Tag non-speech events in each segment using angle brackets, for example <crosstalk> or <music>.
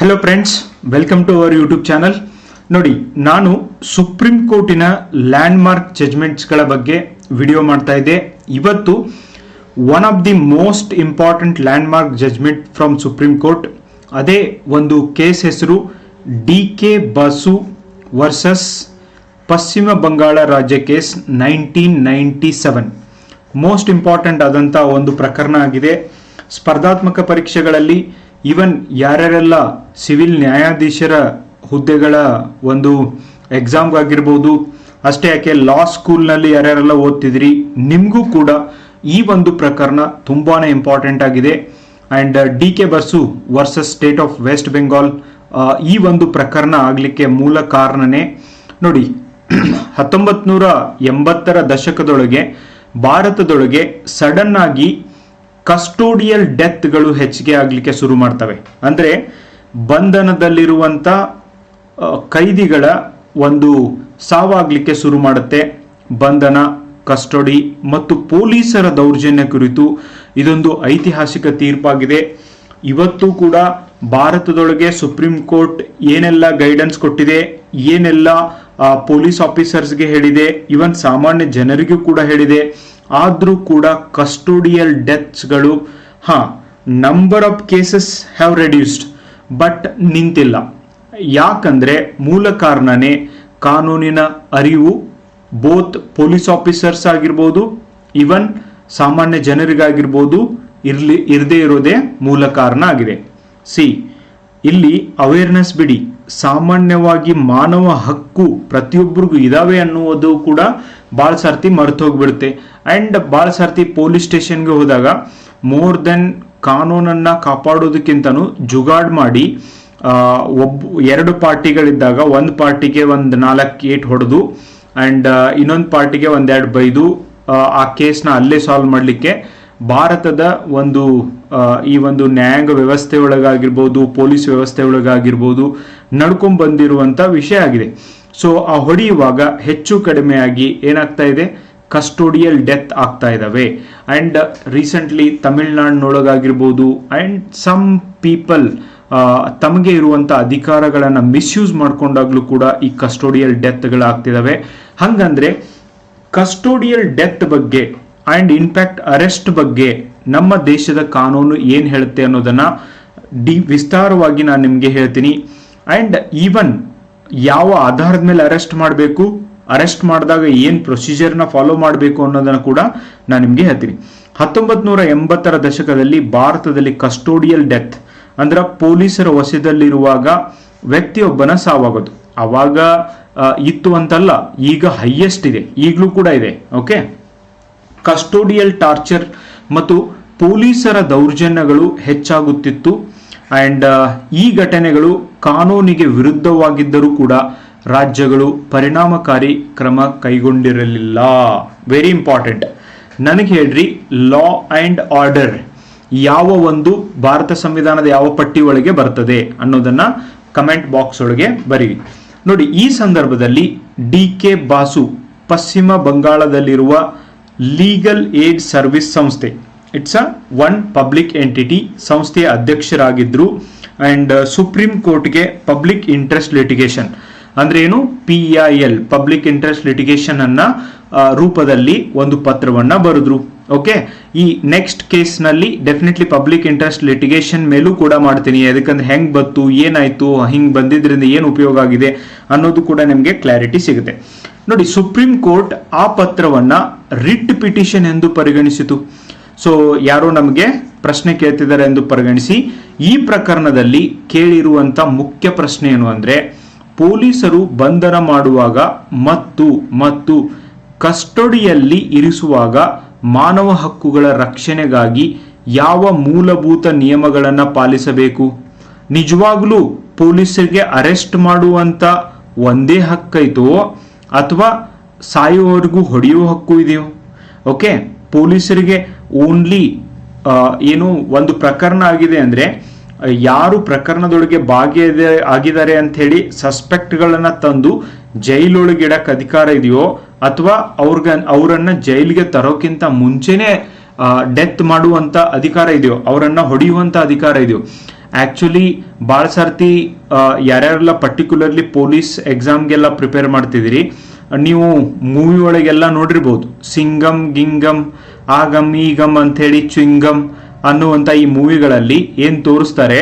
Hello friends welcome to our YouTube channel ನೋಡಿ, ನಾನು supreme ಕೋರ್ಟಿನ ಲ್ಯಾಂಡ್ಮಾರ್ಕ್ ಜಜ್ಮೆಂಟ್ಸ್ಗಳ ಬಗ್ಗೆ ವಿಡಿಯೋ ಮಾಡ್ತಾ ಇದ್ದೆ. ಇವತ್ತು one of the most important landmark judgement from supreme court ಅದೇ ಒಂದು ಕೇಸ್ ಹೆಸರು D K Basu versus Paschima Bangala ರಾಜ್ಯ case nineteen ninety seven most important ಆದಂಥ ಒಂದು ಪ್ರಕರಣ ಆಗಿದೆ. ಸ್ಪರ್ಧಾತ್ಮಕ ಪರೀಕ್ಷೆಗಳಲ್ಲಿ ಈವನ್ ಯಾರ್ಯಾರೆಲ್ಲ ಸಿವಿಲ್ ನ್ಯಾಯಾಧೀಶರ ಹುದ್ದೆಗಳ ಒಂದು ಎಕ್ಸಾಮ್ಗಾಗಿರ್ಬೋದು, ಅಷ್ಟೇ ಯಾಕೆ ಲಾ ಸ್ಕೂಲ್ನಲ್ಲಿ ಯಾರ್ಯಾರೆಲ್ಲ ಓದ್ತಿದ್ರಿ, ನಿಮಗೂ ಕೂಡ ಈ ಒಂದು ಪ್ರಕರಣ ತುಂಬಾನೇ ಇಂಪಾರ್ಟೆಂಟ್ ಆಗಿದೆ. And D K Basu versus state of West Bengal ಈ ಒಂದು ಪ್ರಕರಣ ಆಗಲಿಕ್ಕೆ ಮೂಲ ಕಾರಣನೇ, ನೋಡಿ <clears throat> ಹತ್ತೊಂಬತ್ ನೂರ ಎಂಬತ್ತರ ದಶಕದೊಳಗೆ, ಭಾರತದೊಳಗೆ ಸಡನ್ ಆಗಿ ಕಸ್ಟೋಡಿಯಲ್ ಡೆತ್ಗಳು ಹೆಚ್ಚಿಗೆ ಆಗಲಿಕ್ಕೆ ಶುರು ಮಾಡ್ತವೆ. ಅಂದರೆ ಬಂಧನದಲ್ಲಿರುವಂಥ ಕೈದಿಗಳ ಒಂದು ಸಾವಾಗಲಿಕ್ಕೆ ಶುರು ಮಾಡುತ್ತೆ. ಬಂಧನ, ಕಸ್ಟಡಿ ಮತ್ತು ಪೊಲೀಸರ ದೌರ್ಜನ್ಯ ಕುರಿತು ಇದೊಂದು ಐತಿಹಾಸಿಕ ತೀರ್ಪಾಗಿದೆ. ಇವತ್ತು ಕೂಡ ಭಾರತದೊಳಗೆ ಸುಪ್ರೀಂ ಕೋರ್ಟ್ ಏನೆಲ್ಲ ಗೈಡೆನ್ಸ್ ಕೊಟ್ಟಿದೆ, ಏನೆಲ್ಲ ಪೊಲೀಸ್ ಆಫೀಸರ್ಸ್ಗೆ ಹೇಳಿದೆ ಇವನ್ ಸಾಮಾನ್ಯ ಜನರಿಗೂ ಕೂಡ ಹೇಳಿದೆ. ಆದರೂ ಕೂಡ ಕಸ್ಟೋಡಿಯಲ್ ಡೆತ್ಸ್ಗಳು ಹಾ number of cases have reduced but ನಿಂತಿಲ್ಲ. ಯಾಕಂದರೆ ಮೂಲ ಕಾರಣನೇ ಕಾನೂನಿನ ಅರಿವು ಬೋತ್ ಪೊಲೀಸ್ ಆಫೀಸರ್ಸ್ ಆಗಿರ್ಬೋದು ಇವನ್ ಸಾಮಾನ್ಯ ಜನರಿಗಾಗಿರ್ಬೋದು, ಇರ್ಲಿ, ಇರದೇ ಇರೋದೇ ಮೂಲ ಕಾರಣ ಆಗಿದೆ. ಸಿ, ಇಲ್ಲಿ ಅವೇರ್ನೆಸ್ ಬಿಡಿ. ಸಾಮಾನ್ಯವಾಗಿ ಮಾನವ ಹಕ್ಕು ಪ್ರತಿಯೊಬ್ಬರಿಗೂ ಇದಾವೆ ಅನ್ನುವುದು ಕೂಡ ಭಾಳ ಸರ್ತಿ ಮರೆತು ಹೋಗ್ಬಿಡುತ್ತೆ. ಆ್ಯಂಡ್ ಭಾಳ ಸರ್ತಿ ಪೊಲೀಸ್ ಸ್ಟೇಷನ್ಗೆ ಹೋದಾಗ ಮೋರ್ ದೆನ್ ಕಾನೂನನ್ನ ಕಾಪಾಡೋದಕ್ಕಿಂತನೂ ಜುಗಾಡ್ ಮಾಡಿ ಒಬ್ಬ ಎರಡು ಪಾರ್ಟಿಗಳಿದ್ದಾಗ ಒಂದು ಪಾರ್ಟಿಗೆ ಒಂದು ನಾಲ್ಕು ಏಟ್ ಹೊಡೆದು ಆ್ಯಂಡ್ ಇನ್ನೊಂದು ಪಾರ್ಟಿಗೆ ಒಂದೆರಡು ಬೈದು ಆ, ಕೇಸ್ನ ಅಲ್ಲೇ ಸಾಲ್ವ್ ಮಾಡಲಿಕ್ಕೆ ಭಾರತದ ಒಂದು ಈ ಒಂದು ನ್ಯಾಯಾಂಗ ವ್ಯವಸ್ಥೆ ಒಳಗಾಗಿರ್ಬೋದು ಪೊಲೀಸ್ ವ್ಯವಸ್ಥೆ ಒಳಗಾಗಿರ್ಬೋದು ನಡ್ಕೊಂಡ್ ಬಂದಿರುವಂತ ವಿಷಯ ಆಗಿದೆ. ಸೊ ಆ ಹೊಡೆಯುವಾಗ ಹೆಚ್ಚು ಕಡಿಮೆಯಾಗಿ ಏನಾಗ್ತಾ ಇದೆ? ಕಸ್ಟೋಡಿಯಲ್ ಡೆತ್ ಆಗ್ತಾ ಇದ್ದಾವೆ ಆ್ಯಂಡ್ ರೀಸೆಂಟ್ಲಿ ತಮಿಳ್ನಾಡಿನೊಳಗಾಗಿರ್ಬೋದು ಆ್ಯಂಡ್ ಸಮ್ ಪೀಪಲ್ ತಮಗೆ ಇರುವಂಥ ಅಧಿಕಾರಗಳನ್ನು ಮಿಸ್ಯೂಸ್ ಮಾಡ್ಕೊಂಡಾಗ್ಲೂ ಕೂಡ ಈ ಕಸ್ಟೋಡಿಯಲ್ ಡೆತ್ಗಳಾಗ್ತಿದ್ದಾವೆ ಹಾಗಂದ್ರೆ ಕಸ್ಟೋಡಿಯಲ್ ಡೆತ್ ಬಗ್ಗೆ ಆ್ಯಂಡ್ ಇನ್ಫ್ಯಾಕ್ಟ್ ಅರೆಸ್ಟ್ ಬಗ್ಗೆ ನಮ್ಮ ದೇಶದ ಕಾನೂನು ಏನು ಹೇಳುತ್ತೆ ಅನ್ನೋದನ್ನು ಡಿ, ವಿಸ್ತಾರವಾಗಿ ನಾನು ನಿಮಗೆ ಹೇಳ್ತೀನಿ. ಆ್ಯಂಡ್ ಈವನ್ ಯಾವ ಆಧಾರದ ಮೇಲೆ ಅರೆಸ್ಟ್ ಮಾಡಬೇಕು? ಅರೆಸ್ಟ್ ಮಾಡಿದಾಗ ಏನ್ ಪ್ರೊಸೀಜರ್ನ ಫಾಲೋ ಮಾಡಬೇಕು ಅನ್ನೋದನ್ನ ಕೂಡ ನಾನು ನಿಮಗೆ ಹೇಳ್ತೀನಿ. ಹತ್ತೊಂಬತ್ ನೂರ ಎಂಬತ್ತರ ದಶಕದಲ್ಲಿ ಭಾರತದಲ್ಲಿ ಕಸ್ಟೋಡಿಯಲ್ ಡೆತ್ ಅಂದ್ರೆ ಪೊಲೀಸರ ವಶದಲ್ಲಿರುವಾಗ ವ್ಯಕ್ತಿಯೊಬ್ಬನ ಸಾವಾಗೋದು. ಅವಾಗ ಇತ್ತು ಅಂತಲ್ಲ, ಈಗ ಹೈಯೆಸ್ಟ್ ಇದೆ. ಈಗಲೂ ಕೂಡ ಇದೆ ಓಕೆ ಕಸ್ಟೋಡಿಯಲ್ ಟಾರ್ಚರ್ ಮತ್ತು ಪೊಲೀಸರ ದೌರ್ಜನ್ಯಗಳು ಹೆಚ್ಚಾಗುತ್ತಿತ್ತು. ಅಂಡ್ ಈ ಘಟನೆಗಳು ಕಾನೂನಿಗೆ ವಿರುದ್ಧವಾಗಿದ್ದರೂ ಕೂಡ ರಾಜ್ಯಗಳು ಪರಿಣಾಮಕಾರಿ ಕ್ರಮ ಕೈಗೊಂಡಿರಲಿಲ್ಲ. ವೆರಿ ಇಂಪಾರ್ಟೆಂಟ್ ನನಗೆ ಹೇಳ್ರಿ ಲಾ ಅಂಡ್ ಆರ್ಡರ್ ಯಾವ ಒಂದು ಭಾರತ ಸಂವಿಧಾನದ ಯಾವ ಪಟ್ಟಿ ಒಳಗೆ ಬರ್ತದೆ ಅನ್ನೋದನ್ನ ಕಮೆಂಟ್ ಬಾಕ್ಸ್ ಒಳಗೆ ಬರೀ ನೋಡಿ, ಈ ಸಂದರ್ಭದಲ್ಲಿ ಡಿ ಕೆ ಬಾಸು ಪಶ್ಚಿಮ ಬಂಗಾಳದಲ್ಲಿರುವ ಲೀಗಲ್ ಏಡ್ ಸರ್ವಿಸ್ ಸಂಸ್ಥೆ it's a one public entity ಸಂಸ್ಥೆಯ ಅಧ್ಯಕ್ಷರಾಗಿದ್ದರು ಅಂಡ್ ಸುಪ್ರೀಂ ಕೋರ್ಟ್ಗೆ ಪಬ್ಲಿಕ್ ಇಂಟ್ರೆಸ್ಟ್ ಲಿಟಿಗೇಷನ್ ಅಂದ್ರೆ ಏನು? P I L public interest litigation ಅನ್ನ ರೂಪದಲ್ಲಿ ಒಂದು ಪತ್ರವನ್ನ ಬರೆದ್ರು. ಓಕೆ ಈ ನೆಕ್ಸ್ಟ್ ಕೇಸ್ನಲ್ಲಿ ಡೆಫಿನೆಟ್ಲಿ ಪಬ್ಲಿಕ್ ಇಂಟ್ರೆಸ್ಟ್ ಲಿಟಿಗೇಷನ್ ಮೇಲೂ ಕೂಡ ಮಾಡ್ತೀನಿ. ಯಾಕಂದ್ರೆ ಹೆಂಗ್ ಬತ್ತು ಏನಾಯ್ತು, ಹಿಂಗ್ ಬಂದಿದ್ರಿಂದ ಏನು ಉಪಯೋಗ ಆಗಿದೆ ಅನ್ನೋದು ಕೂಡ ನಿಮಗೆ ಕ್ಲಾರಿಟಿ ಸಿಗುತ್ತೆ. ನೋಡಿ ಸುಪ್ರೀಂ ಕೋರ್ಟ್ ಆ ಪತ್ರವನ್ನ ರಿಟ್ ಪಿಟಿಷನ್ ಎಂದು ಪರಿಗಣಿಸಿತು. ಸೊ ಯಾರೋ ನಮಗೆ ಪ್ರಶ್ನೆ ಕೇಳ್ತಿದ್ದಾರೆ ಎಂದು ಪರಿಗಣಿಸಿ, ಈ ಪ್ರಕರಣದಲ್ಲಿ ಕೇಳಿರುವಂತ ಮುಖ್ಯ ಪ್ರಶ್ನೆ ಏನು ಅಂದ್ರೆ ಪೊಲೀಸರು ಬಂಧನ ಮಾಡುವಾಗ ಮತ್ತು ಮತ್ತು ಕಸ್ಟಡಿಯಲ್ಲಿ ಇರಿಸುವಾಗ ಮಾನವ ಹಕ್ಕುಗಳ ರಕ್ಷಣೆಗಾಗಿ ಯಾವ ಮೂಲಭೂತ ನಿಯಮಗಳನ್ನು ಪಾಲಿಸಬೇಕು? ನಿಜವಾಗ್ಲೂ ಪೊಲೀಸರಿಗೆ ಅರೆಸ್ಟ್ ಮಾಡುವಂಥ ಒಂದೇ ಹಕ್ಕೈತೋ ಅಥವಾ ಸಾಯುವವರೆಗೂ ಹೊಡೆಯುವ ಹಕ್ಕು ಇದೆಯೋ? ಓಕೆ ಪೊಲೀಸರಿಗೆ ಓನ್ಲಿ ಏನು ಒಂದು ಪ್ರಕರಣ ಆಗಿದೆ ಅಂದ್ರೆ ಯಾರು ಪ್ರಕರಣದೊಳಗೆ ಭಾಗಿಯದ ಆಗಿದ್ದಾರೆ ಅಂತ ಹೇಳಿ ಸಸ್ಪೆಕ್ಟ್ಗಳನ್ನ ತಂದು ಜೈಲೊಳಗೆ ಇಡಕ್ ಅಧಿಕಾರ ಇದೆಯೋ ಅಥವಾ ಅವ್ರಿಗೆ ಅವರನ್ನ ಜೈಲಿಗೆ ತರೋಕ್ಕಿಂತ ಮುಂಚೆನೆ ಡೆತ್ ಮಾಡುವಂತ ಅಧಿಕಾರ ಇದೆಯೋ, ಅವರನ್ನ ಹೊಡೆಯುವಂತ ಅಧಿಕಾರ ಇದೆಯೋ. ಆಕ್ಚುಲಿ ಭಾಳ ಸರ್ತಿ ಯಾರ್ಯಾರೆಲ್ಲ ಪರ್ಟಿಕ್ಯುಲರ್ಲಿ ಪೊಲೀಸ್ ಎಕ್ಸಾಮ್ಗೆಲ್ಲ ಪ್ರಿಪೇರ್ ಮಾಡ್ತಿದ್ದೀರಿ, ನೀವು ಮೂವಿ ಒಳಗೆಲ್ಲ ನೋಡಿರ್ಬೋದು. ಸಿಂಗಮ್, ಗಿಂಗಮ್, ಆಗಮ್, ಈಗಮ್ ಹೇಳಿ ಚುಂಗಮ್ ಅನ್ನುವಂಥ ಈ ಮೂವಿಗಳಲ್ಲಿ ಏನು ತೋರಿಸ್ತಾರೆ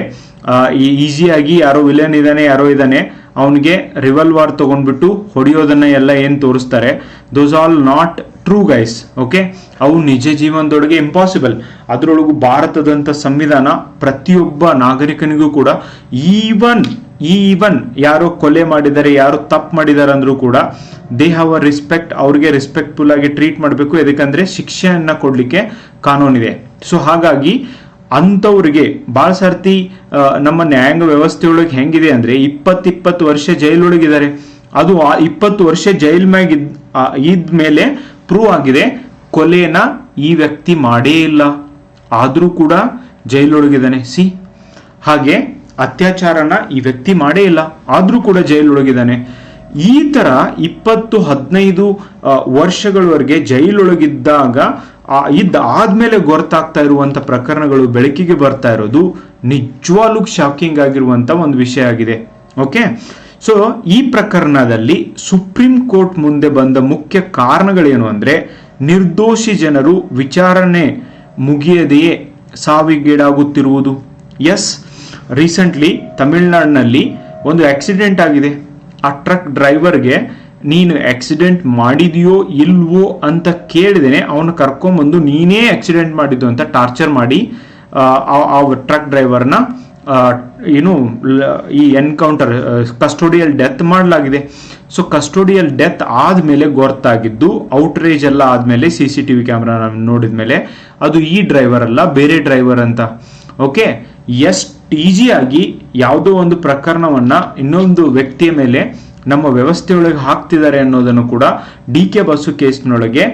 ಈಸಿಯಾಗಿ ಯಾರೋ ವಿಲನ್ ಇದ್ದಾನೆ ಯಾರೋ ಇದ್ದಾನೆ ಅವನಿಗೆ ರಿವಲ್ವಾರ್ ತಗೊಂಡ್ಬಿಟ್ಟು ಹೊಡೆಯೋದನ್ನ ಎಲ್ಲ ಏನು ತೋರಿಸ್ತಾರೆ those all not true guys okay ಅವು ನಿಜ ಜೀವನದೊಳಗೆ ಇಂಪಾಸಿಬಲ್ ಅದರೊಳಗೂ ಭಾರತದಂಥ ಸಂವಿಧಾನ ಪ್ರತಿಯೊಬ್ಬ ನಾಗರಿಕನಿಗೂ ಕೂಡ ಈವನ್ ಈವನ್ ಯಾರು ಕೊಲೆ ಮಾಡಿದ್ದಾರೆ, ಯಾರು ತಪ್ಪು ಮಾಡಿದ್ದಾರೆ ಅಂದ್ರೂ ಕೂಡ ದೇ ಹ್ಯಾವ್ ಅ ರೆಸ್ಪೆಕ್ಟ್ ಅವ್ರಿಗೆ ರೆಸ್ಪೆಕ್ಟ್ಫುಲ್ ಆಗಿ ಟ್ರೀಟ್ ಮಾಡಬೇಕು. ಯಾಕಂದ್ರೆ ಶಿಕ್ಷೆಯನ್ನ ಕೊಡಲಿಕ್ಕೆ ಕಾನೂನಿದೆ. ಸೊ ಹಾಗಾಗಿ ಅಂಥವ್ರಿಗೆ ಭಾಳ ಸರ್ತಿ ನಮ್ಮ ನ್ಯಾಯಾಂಗ ವ್ಯವಸ್ಥೆಯೊಳಗೆ ಹೆಂಗಿದೆ ಅಂದ್ರೆ ಇಪ್ಪತ್ತು ಇಪ್ಪತ್ತು ವರ್ಷ ಜೈಲೊಳಗಿದ್ದಾರೆ ಅದು ಆ ಇಪ್ಪತ್ತು ವರ್ಷ ಜೈಲ್ ಮ್ಯಾಗ ಇದ್ಮೇಲೆ ಪ್ರೂವ್ ಆಗಿದೆ ಕೊಲೆನ ಈ ವ್ಯಕ್ತಿ ಮಾಡೇ ಇಲ್ಲ. ಆದರೂ ಕೂಡ ಜೈಲೊಳಗಿದ್ದಾನೆ ಸಿ ಹಾಗೆ ಅತ್ಯಾಚಾರನ ಈ ವ್ಯಕ್ತಿ ಮಾಡೇ ಇಲ್ಲ, ಆದರೂ ಕೂಡ ಜೈಲೊಳಗಿದ್ದಾನೆ. ಈ ತರ ಇಪ್ಪತ್ತು ಹದಿನೈದು ವರ್ಷಗಳವರೆಗೆ ಜೈಲೊಳಗಿದ್ದಾಗ ಇದ್ದ ಆದ್ಮೇಲೆ ಗೊತ್ತಾಗ್ತಾ ಇರುವಂತ ಪ್ರಕರಣಗಳು ಬೆಳಕಿಗೆ ಬರ್ತಾ ಇರೋದು ನಿಜವಾಗ್ಲೂ ಶಾಕಿಂಗ್ ಆಗಿರುವಂತ ಒಂದು ವಿಷಯ ಆಗಿದೆ. ಓಕೆ ಸೊ ಈ ಪ್ರಕರಣದಲ್ಲಿ ಸುಪ್ರೀಂ ಕೋರ್ಟ್ ಮುಂದೆ ಬಂದ ಮುಖ್ಯ ಕಾರಣಗಳೇನು ಅಂದ್ರೆ, ನಿರ್ದೋಷಿ ಜನರು ವಿಚಾರಣೆ ಮುಗಿಯದೆಯೇ ಸಾವಿಗೀಡಾಗುತ್ತಿರುವುದು. ಎಸ್ ರೀಸೆಂಟ್ಲಿ ತಮಿಳ್ನಾಡಿನಲ್ಲಿ ಒಂದು ಆಕ್ಸಿಡೆಂಟ್ ಆಗಿದೆ. ಆ ಟ್ರಕ್ ಡ್ರೈವರ್ಗೆ ನೀನು ಆಕ್ಸಿಡೆಂಟ್ ಮಾಡಿದೆಯೋ ಇಲ್ವೋ ಅಂತ ಕೇಳಿದೇನೆ ಅವನು ಕರ್ಕೊಂಬಂದು ನೀನೇ ಆಕ್ಸಿಡೆಂಟ್ ಮಾಡಿದ್ದು ಅಂತ ಟಾರ್ಚರ್ ಮಾಡಿ ಆ, ಟ್ರಕ್ ಡ್ರೈವರ್ನ ಏನು ಈ ಎನ್ಕೌಂಟರ್ ಕಸ್ಟೋಡಿಯಲ್ ಡೆತ್ ಮಾಡಲಾಗಿದೆ. ಸೊ ಕಸ್ಟೋಡಿಯಲ್ ಡೆತ್ ಆದಮೇಲೆ ಗೊತ್ತಾಗಿದ್ದು ಔಟ್ರೇಜ್ ಎಲ್ಲ ಆದಮೇಲೆ C C T V camera ನೋಡಿದ ಮೇಲೆ ಅದು ಈ ಡ್ರೈವರ್ ಅಲ್ಲ ಬೇರೆ ಡ್ರೈವರ್ ಅಂತ. ಓಕೆ ಎಷ್ಟು ಈಸಿಯಾಗಿ ಯಾವುದೋ ಒಂದು ಪ್ರಕರಣವನ್ನ ಇನ್ನೊಂದು ವ್ಯಕ್ತಿಯ ಮೇಲೆ ನಮ್ಮ ವ್ಯವಸ್ಥೆಯೊಳಗೆ ಹಾಕ್ತಿದ್ದಾರೆ ಅನ್ನೋದನ್ನು ಕೂಡ ಡಿ ಕೆ ಬಸ್ಸು ಕೇಸ್ನೊಳಗೆ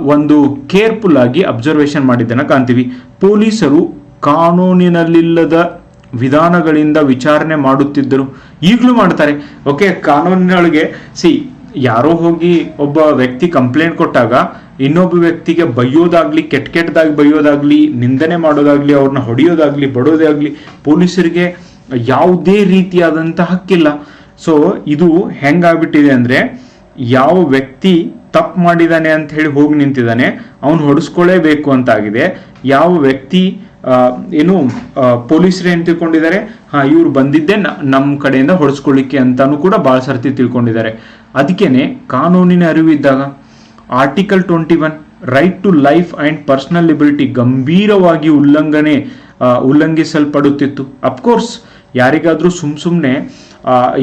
ಒಂದು ಕೇರ್ಫುಲ್ ಆಗಿ ಅಬ್ಸರ್ವೇಷನ್ ಮಾಡಿದ್ದನ್ನು ಕಾಣ್ತೀವಿ. ಪೊಲೀಸರು ಕಾನೂನಿನಲ್ಲಿಲ್ಲದ ವಿಧಾನಗಳಿಂದ ವಿಚಾರಣೆ ಮಾಡುತ್ತಿದ್ದರು. ಈಗಲೂ ಮಾಡ್ತಾರೆ. ಓಕೆ, ಕಾನೂನಿನೊಳಗೆ, ಸಿ ಯಾರೋ ಹೋಗಿ ಒಬ್ಬ ವ್ಯಕ್ತಿ ಕಂಪ್ಲೇಂಟ್ ಕೊಟ್ಟಾಗ ಇನ್ನೊಬ್ಬ ವ್ಯಕ್ತಿಗೆ ಬೈಯೋದಾಗ್ಲಿ ಕೆಟ್ಟ ಕೆಟ್ಟದಾಗಿ ಬೈಯೋದಾಗ್ಲಿ, ನಿಂದನೆ ಮಾಡೋದಾಗ್ಲಿ ಅವ್ರನ್ನ ಹೊಡೆಯೋದಾಗ್ಲಿ, ಬಡೋದಾಗ್ಲಿ ಪೊಲೀಸರಿಗೆ ಯಾವುದೇ ರೀತಿಯಾದಂಥ ಹಕ್ಕಿಲ್ಲ. ಸೊ ಇದು ಹೆಂಗಾಗ್ಬಿಟ್ಟಿದೆ ಅಂದ್ರೆ ಯಾವ ವ್ಯಕ್ತಿ ತಪ್ಪು ಮಾಡಿದಾನೆ ಅಂತ ಹೇಳಿ ಹೋಗಿ ನಿಂತಿದ್ದಾನೆ ಅವನು ಹೊಡಿಸ್ಕೊಳ್ಳೇಬೇಕು ಅಂತ ಆಗಿದೆ ಯಾವ ವ್ಯಕ್ತಿ ಏನು ಪೊಲೀಸರು ಏನ್ ತಿಳ್ಕೊಂಡಿದ್ದಾರೆ, ಹಾ, ಇವ್ರು ಬಂದಿದ್ದೆ ನಮ್ಮ ಕಡೆಯಿಂದ ಹೊಡೆಸ್ಕೊಳ್ಳಿಕ್ಕೆ ಅಂತಾನು ಕೂಡ ಭಾಳ ಸರ್ತಿ ತಿಳ್ಕೊಂಡಿದ್ದಾರೆ. ಅದಕ್ಕೇನೆ ಕಾನೂನಿನ ಅರಿವಿದ್ದಾಗ article twenty one right to life and personal liberty ಗಂಭೀರವಾಗಿ ಉಲ್ಲಂಘನೆ ಉಲ್ಲಂಘಿಸಲ್ಪಡುತ್ತಿತ್ತು. ಅಫ್ಕೋರ್ಸ್ ಯಾರಿಗಾದರೂ ಸುಮ್ ಸುಮ್ಮನೆ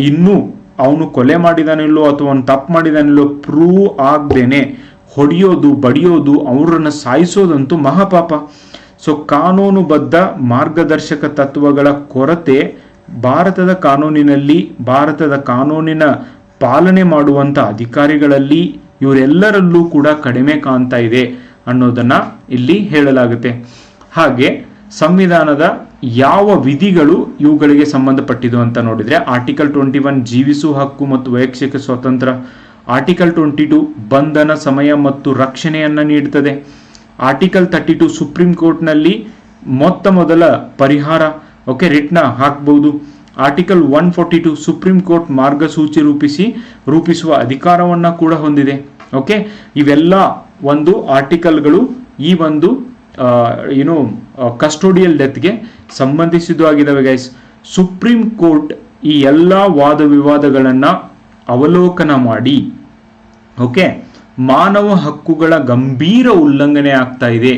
ಇನ್ನೂ ಅವನು ಕೊಲೆ ಮಾಡಿದಾನಿಲ್ಲೋ ಅಥವಾ ಅವನು ತಪ್ಪು ಮಾಡಿದಾನಿಲ್ಲೋ ಪ್ರೂವ್ ಆಗದೇನೆ ಹೊಡೆಯೋದು, ಬಡಿಯೋದು, ಅವರನ್ನು ಸಾಯಿಸೋದಂತೂ ಮಹಾಪಾಪ. ಸೊ ಕಾನೂನುಬದ್ಧ ಮಾರ್ಗದರ್ಶಕ ತತ್ವಗಳ ಕೊರತೆ ಭಾರತದ ಕಾನೂನಿನಲ್ಲಿ, ಭಾರತದ ಕಾನೂನಿನ ಪಾಲನೆ ಮಾಡುವಂತ ಅಧಿಕಾರಿಗಳಲ್ಲಿ ಇವರೆಲ್ಲರಲ್ಲೂ ಕೂಡ ಕಡಿಮೆ ಕಾಣ್ತಾ ಇದೆ ಅನ್ನೋದನ್ನ ಇಲ್ಲಿ ಹೇಳಲಾಗುತ್ತೆ. ಹಾಗೆ ಸಂವಿಧಾನದ ಯಾವ ವಿಧಿಗಳು ಇವುಗಳಿಗೆ ಸಂಬಂಧಪಟ್ಟಿದ್ದು ಅಂತ ನೋಡಿದ್ರೆ ಆರ್ಟಿಕಲ್ ಟ್ವೆಂಟಿ ಒನ್ ಜೀವಿಸುವ ಹಕ್ಕು ಮತ್ತು ವೈಯಕ್ತಿಕ ಸ್ವಾತಂತ್ರ್ಯ ಆರ್ಟಿಕಲ್ ಟ್ವೆಂಟಿ ಟು ಬಂಧನ ಸಮಯ ಮತ್ತು ರಕ್ಷಣೆಯನ್ನು ನೀಡುತ್ತದೆ ಆರ್ಟಿಕಲ್ ತರ್ಟಿ ಟು ಸುಪ್ರೀಂ ಕೋರ್ಟ್ನಲ್ಲಿ ಮೊತ್ತ ಮೊದಲ ಪರಿಹಾರ ಓಕೆ ರಿಟ್ನ ಹಾಕಬಹುದು article one forty two supreme court ಮಾರ್ಗಸೂಚಿ ರೂಪಿಸಿ ರೂಪಿಸುವ ಅಧಿಕಾರವನ್ನ ಕೂಡ ಹೊಂದಿದೆ. ಓಕೆ? ಇವೆಲ್ಲ ಒಂದು ಆರ್ಟಿಕಲ್ಗಳು ಈ ಒಂದು ಏನು ಕಸ್ಟೋಡಿಯಲ್ ಡೆತ್ಗೆ ಸಂಬಂಧಿಸಿದ್ದು ಆಗಿದ್ದಾವೆ ಗೈಸ್ ಸುಪ್ರೀಂ ಕೋರ್ಟ್ ಈ ಎಲ್ಲ ವಾದ ವಿವಾದಗಳನ್ನು ಅವಲೋಕನ ಮಾಡಿ, ಓಕೆ? ಮಾನವ ಹಕ್ಕುಗಳ ಗಂಭೀರ ಉಲ್ಲಂಘನೆ ಆಗ್ತಾ ಇದೆ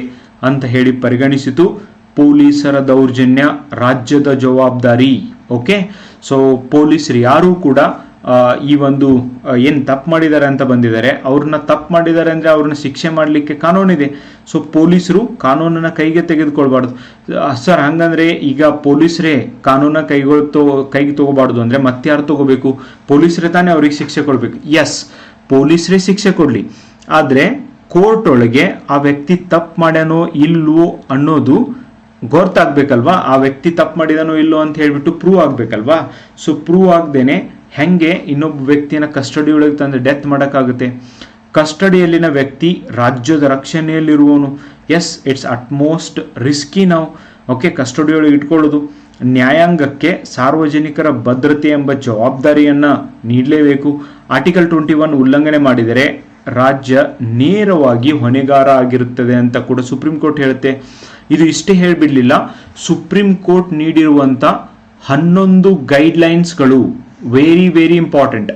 ಅಂತ ಹೇಳಿ ಪರಿಗಣಿಸಿತು ಪೊಲೀಸರ ದೌರ್ಜನ್ಯ ರಾಜ್ಯದ ಜವಾಬ್ದಾರಿ. ಓಕೆ ಸೊ ಪೊಲೀಸರು ಯಾರೂ ಕೂಡ ಈ ಒಂದು ಏನು ತಪ್ಪು ಮಾಡಿದ್ದಾರೆ ಅಂತ ಬಂದಿದ್ದಾರೆ, ಅವ್ರನ್ನ ತಪ್ಪು ಮಾಡಿದ್ದಾರೆ ಅಂದರೆ ಅವ್ರನ್ನ ಶಿಕ್ಷೆ ಮಾಡಲಿಕ್ಕೆ ಕಾನೂನಿದೆ ಸೊ ಪೊಲೀಸರು ಕಾನೂನನ್ನ ಕೈಗೆ ತೆಗೆದುಕೊಳ್ಬಾರ್ದು. ಸರ್, ಹಂಗಂದ್ರೆ ಈಗ ಪೊಲೀಸರೇ ಕಾನೂನ ಕೈಗೊಳ್ ತೋ ಕೈಗೆ ತಗೋಬಾರ್ದು ಅಂದರೆ ಮತ್ತಾರು ತಗೋಬೇಕು? ಪೊಲೀಸರೇ ತಾನೇ ಅವ್ರಿಗೆ ಶಿಕ್ಷೆ ಕೊಡಬೇಕು. ಎಸ್ ಪೊಲೀಸರೇ ಶಿಕ್ಷೆ ಕೊಡಲಿ. ಆದರೆ, ಕೋರ್ಟ್ ಒಳಗೆ ಆ ವ್ಯಕ್ತಿ ತಪ್ಪು ಮಾಡ್ಯಾನೋ ಇಲ್ವೋ ಅನ್ನೋದು ಗೊತ್ತಾಗ್ಬೇಕಲ್ವಾ ಆ ವ್ಯಕ್ತಿ ತಪ್ಪು ಮಾಡಿದನೋ ಇಲ್ಲೋ ಅಂತ ಹೇಳ್ಬಿಟ್ಟು ಪ್ರೂವ್ ಆಗಬೇಕಲ್ವಾ? ಸೊ ಪ್ರೂವ್ ಆಗ್ದೇನೆ ಹೆಂಗೆ ಇನ್ನೊಬ್ಬ ವ್ಯಕ್ತಿಯನ್ನ ಕಸ್ಟಡಿ ಒಳಗೆ ತಂದು ಡೆತ್ ಮಾಡೋಕ್ಕಾಗುತ್ತೆ? ಕಸ್ಟಡಿಯಲ್ಲಿನ ವ್ಯಕ್ತಿ ರಾಜ್ಯದ ರಕ್ಷಣೆಯಲ್ಲಿರುವವನು. ಎಸ್ ಇಟ್ಸ್ ಅಟ್ಮೋಸ್ಟ್ ರಿಸ್ಕಿ ನಾವು ಓಕೆ ಕಸ್ಟಡಿ ಒಳಗೆ ಇಟ್ಕೊಳ್ಳೋದು. ನ್ಯಾಯಾಂಗಕ್ಕೆ ಸಾರ್ವಜನಿಕರ ಭದ್ರತೆ ಎಂಬ ಜವಾಬ್ದಾರಿಯನ್ನು ನೀಡಲೇಬೇಕು. ಆರ್ಟಿಕಲ್ ಟ್ವೆಂಟಿ ಒನ್ ಉಲ್ಲಂಘನೆ ಮಾಡಿದರೆ ರಾಜ್ಯ ನೇರವಾಗಿ ಹೊಣೆಗಾರ ಆಗಿರುತ್ತದೆ ಅಂತ ಕೂಡ ಸುಪ್ರೀಂ ಕೋರ್ಟ್ ಹೇಳುತ್ತೆ. ಇದು ಇಷ್ಟೇ ಹೇಳಿಬಿಡ್ಲಿಲ್ಲ. ಸುಪ್ರೀಂ ಕೋರ್ಟ್ ನೀಡಿರುವಂತ ಹನ್ನೊಂದು ಗೈಡ್ಲೈನ್ಸ್ಗಳು very very important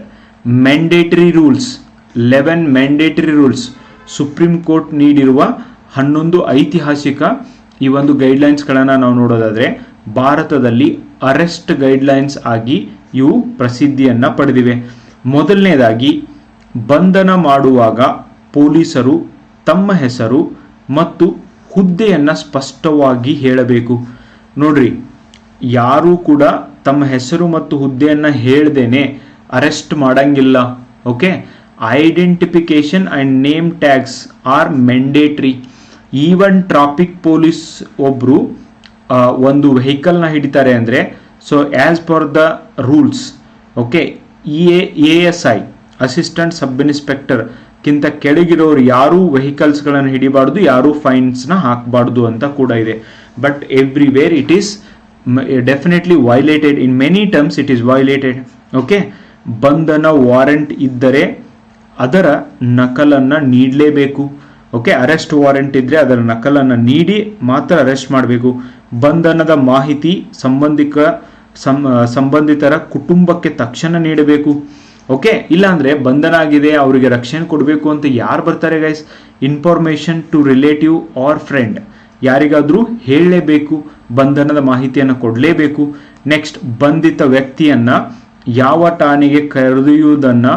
mandatory rules eleven mandatory rules supreme court ನೀಡಿರುವ ಹನ್ನೊಂದು ಐತಿಹಾಸಿಕ ಈ ಒಂದು ಗೈಡ್ಲೈನ್ಸ್ಗಳನ್ನು ನಾವು ನೋಡೋದಾದ್ರೆ ಭಾರತದಲ್ಲಿ ಅರೆಸ್ಟ್ ಗೈಡ್ಲೈನ್ಸ್ ಆಗಿ ಇವು ಪ್ರಸಿದ್ಧಿಯನ್ನ ಪಡೆದಿವೆ. ಮೊದಲನೇದಾಗಿ, ಬಂಧನ ಮಾಡುವಾಗ ಪೊಲೀಸರು ತಮ್ಮ ಹೆಸರು ಮತ್ತು ಹುದ್ದೆಯನ್ನ ಸ್ಪಷ್ಟವಾಗಿ ಹೇಳಬೇಕು. ನೋಡ್ರಿ ಯಾರೂ ಕೂಡ ತಮ್ಮ ಹೆಸರು ಮತ್ತು ಹುದ್ದೆಯನ್ನು ಹೇಳ್ದೇನೆ ಅರೆಸ್ಟ್ ಮಾಡಂಗಿಲ್ಲ okay? Identification and name tags are mandatory even traffic police ಒಬ್ರು ಆ, ಒಂದು ವೆಹಿಕಲ್ನ ಹಿಡಿತಾರೆ ಅಂದರೆ so as per the rules okay? Uh A S I assistant sub inspector ಕಿಂತ ಕೆಳಗಿರೋರು ಯಾರೂ ವೆಹಿಕಲ್ಸ್ಗಳನ್ನು ಹಿಡಿಬಾರ್ದು, ಯಾರೂ ಫೈನ್ಸ್ನ ಹಾಕಬಾರ್ದು ಅಂತ ಕೂಡ ಇದೆ. But everywhere it is definitely violated in many terms it is violated okay ಬಂಧನ ವಾರೆಂಟ್ ಇದ್ದರೆ ಅದರ ನಕಲನ್ನು ನೀಡಲೇಬೇಕು. ಓಕೆ ಅರೆಸ್ಟ್ ವಾರೆಂಟ್ ಇದ್ದರೆ ಅದರ ನಕಲನ್ನು ನೀಡಿ ಮಾತ್ರ ಅರೆಸ್ಟ್ ಮಾಡಬೇಕು. ಬಂಧನದ ಮಾಹಿತಿ ಸಂಬಂಧಿಕ ಸಂಬಂಧಿತರ ಕುಟುಂಬಕ್ಕೆ ತಕ್ಷಣ ನೀಡಬೇಕು. ಓಕೆ ಇಲ್ಲಾಂದ್ರೆ ಬಂಧನ ಆಗಿದೆ, ಅವರಿಗೆ ರಕ್ಷಣೆ ಕೊಡಬೇಕು ಅಂತ ಯಾರು ಬರ್ತಾರೆ guys information to relative or friend ಯಾರಿಗಾದ್ರೂ ಹೇಳಲೇಬೇಕು, ಬಂಧನದ ಮಾಹಿತಿಯನ್ನು ಕೊಡಲೇಬೇಕು. ನೆಕ್ಸ್ಟ್ ಬಂಧಿತ ವ್ಯಕ್ತಿಯನ್ನ ಯಾವ ಠಾಣೆಗೆ ಕರೆದೊಯ್ಯುವುದನ್ನ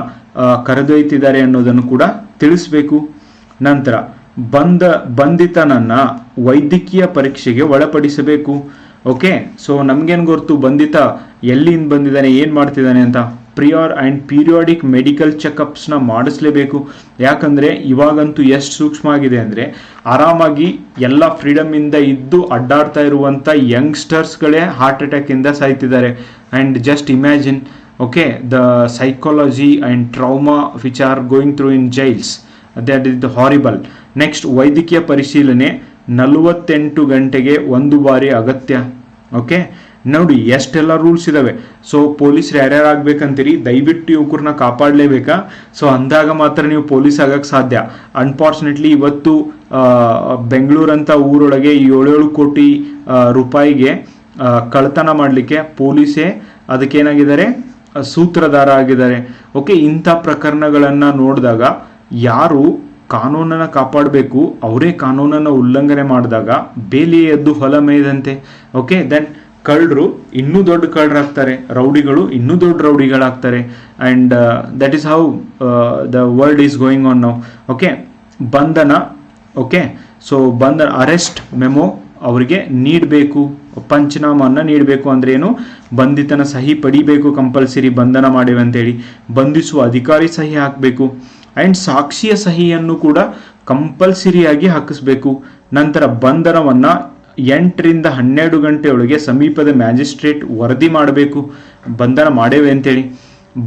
ಕರೆದೊಯ್ತಿದ್ದಾರೆ ಅನ್ನೋದನ್ನು ಕೂಡ ತಿಳಿಸಬೇಕು. ನಂತರ ಬಂದ ಬಂಧಿತನನ್ನ ವೈದ್ಯಕೀಯ ಪರೀಕ್ಷೆಗೆ ಒಳಪಡಿಸಬೇಕು. ಓಕೆ ಸೊ ನಮ್ಗೇನು ಗೊತ್ತು, ಬಂಧಿತ ಎಲ್ಲಿಂದ ಬಂದಿದ್ದಾನೆ, ಏನು ಮಾಡ್ತಿದ್ದಾನೆ ಅಂತ? ಪ್ರಿಯಾರ್ ಆ್ಯಂಡ್ ಪೀರಿಯಾಡಿಕ್ ಮೆಡಿಕಲ್ ಚೆಕಪ್ಸ್ನ ಮಾಡಿಸ್ಲೇಬೇಕು. ಯಾಕಂದರೆ ಇವಾಗಂತೂ ಎಷ್ಟು ಸೂಕ್ಷ್ಮ ಆಗಿದೆ ಅಂದರೆ ಆರಾಮಾಗಿ ಎಲ್ಲ ಫ್ರೀಡಮಿಂದ ಇದ್ದು ಅಡ್ಡಾಡ್ತಾ ಇರುವಂಥ ಯಂಗ್ಸ್ಟರ್ಸ್ಗಳೇ ಹಾರ್ಟ್ ಅಟ್ಯಾಕಿಂದ ಸಾಯ್ತಿದ್ದಾರೆ. And just imagine okay the psychology and trauma which are going through in jails that is the horrible next ವೈದ್ಯಕೀಯ ಪರಿಶೀಲನೆ ನಲವತ್ತೆಂಟು ಗಂಟೆಗೆ ಒಂದು ಬಾರಿ ಅಗತ್ಯ ಓಕೆ ನೋಡಿ, ಎಷ್ಟೆಲ್ಲ ರೂಲ್ಸ್ ಇದಾವೆ. ಸೊ ಪೊಲೀಸರು ಯಾರ್ಯಾರು ಆಗ್ಬೇಕಂತೀರಿ, ದಯವಿಟ್ಟು ಯುವಕರನ್ನ ಕಾಪಾಡಲೇಬೇಕಾ? ಸೊ ಅಂದಾಗ ಮಾತ್ರ ನೀವು ಪೊಲೀಸ್ ಆಗಕ್ಕೆ ಸಾಧ್ಯ. ಅನ್ಫಾರ್ಚುನೇಟ್ಲಿ ಇವತ್ತು ಬೆಂಗಳೂರಂಥ ಊರೊಳಗೆ ಏಳೇಳು ಕೋಟಿ ರೂಪಾಯಿಗೆ ಕಳ್ತನ ಮಾಡಲಿಕ್ಕೆ ಪೊಲೀಸೇ ಅದಕ್ಕೇನಾಗಿದ್ದಾರೆ? ಸೂತ್ರಧಾರ ಆಗಿದ್ದಾರೆ. ಓಕೆ ಇಂಥ ಪ್ರಕರಣಗಳನ್ನು ನೋಡಿದಾಗ ಯಾರು ಕಾನೂನನ್ನು ಕಾಪಾಡಬೇಕು, ಅವರೇ ಕಾನೂನನ್ನು ಉಲ್ಲಂಘನೆ ಮಾಡಿದಾಗ ಬೇಲಿ ಎದ್ದು ಹೊಲ ಮೇಯ್ದಂತೆ. ಓಕೆ ದೆನ್ ಕಳ್ಳರು ಇನ್ನೂ ದೊಡ್ಡ ಕಳ್ಳರಾಗ್ತಾರೆ, ರೌಡಿಗಳು ಇನ್ನೂ ದೊಡ್ಡ ರೌಡಿಗಳಾಗ್ತಾರೆ and that is how the world is going on now okay ಬಂಧನ ಓಕೆ ಸೊ ಬಂಧನ ಅರೆಸ್ಟ್ ಮೆಮೊ ಅವರಿಗೆ ನೀಡಬೇಕು ಪಂಚನಾಮವನ್ನು ನೀಡಬೇಕು ಅಂದ್ರೆ ಏನು? ಬಂಧಿತನ ಸಹಿ ಪಡಿಬೇಕು ಕಂಪಲ್ಸರಿ ಬಂಧನ ಮಾಡಿವೆ ಅಂತೇಳಿ. ಬಂಧಿಸುವ ಅಧಿಕಾರಿ ಸಹಿ ಹಾಕಬೇಕು ಆ್ಯಂಡ್ ಸಾಕ್ಷಿಯ ಸಹಿಯನ್ನು ಕೂಡ ಕಂಪಲ್ಸರಿಯಾಗಿ ಹಾಕಿಸ್ಬೇಕು. ನಂತರ ಬಂಧನವನ್ನು ಎಂಟರಿಂದ ಹನ್ನೆರಡು ಗಂಟೆಯೊಳಗೆ ಸಮೀಪದ ಮ್ಯಾಜಿಸ್ಟ್ರೇಟ್ ವರದಿ ಮಾಡಬೇಕು. ಬಂಧನ ಮಾಡೇವೆ ಅಂತೇಳಿ.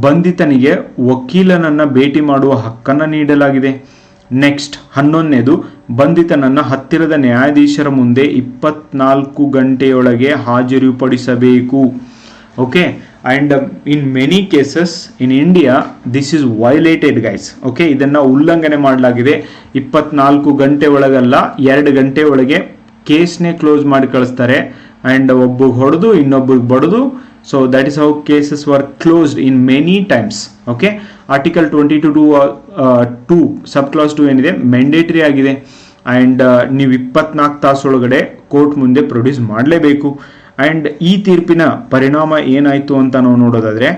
ಬಂಧಿತನಿಗೆ ವಕೀಲನನ್ನು ಭೇಟಿ ಮಾಡುವ ಹಕ್ಕನ್ನು ನೀಡಲಾಗಿದೆ. ನೆಕ್ಸ್ಟ್, ಹನ್ನೊಂದನೇದು, ಬಂಧಿತನನ್ನು ಹತ್ತಿರದ ನ್ಯಾಯಾಧೀಶರ ಮುಂದೆ ಇಪ್ಪತ್ನಾಲ್ಕು ಗಂಟೆಯೊಳಗೆ ಹಾಜರುಪಡಿಸಬೇಕು. Okay? And in many cases, in India, this is violated guys. Okay? ಇದನ್ನು ಉಲ್ಲಂಘನೆ ಮಾಡಲಾಗಿದೆ. ಇಪ್ಪತ್ನಾಲ್ಕು ಗಂಟೆ ಒಳಗಲ್ಲ ಎರಡು ಗಂಟೆ ಒಳಗೆ ಕೇಸ್ನೇ ಕ್ಲೋಸ್ ಮಾಡಿ ಕಳಿಸ್ತಾರೆ. ಆ್ಯಂಡ್ ಒಬ್ಬಗೆ ಹೊಡೆದು ಇನ್ನೊಬ್ಬರಿಗೆ ಬಡಿದು. So that is how cases were closed in many times okay article twenty two two two sub clause two ಏನಿದೆ? ಮ್ಯಾಂಡೇಟರಿ ಆಗಿದೆ. ಆ್ಯಂಡ್ ನೀವು ಇಪ್ಪತ್ನಾಲ್ಕು ತಾಸೊಳಗಡೆ ಕೋರ್ಟ್ ಮುಂದೆ ಪ್ರೊಡ್ಯೂಸ್ ಮಾಡಲೇಬೇಕು. ಆ್ಯಂಡ್ ಈ ತೀರ್ಪಿನ ಪರಿಣಾಮ ಏನಾಯಿತು ಅಂತ ನಾವು ನೋಡೋದಾದರೆ,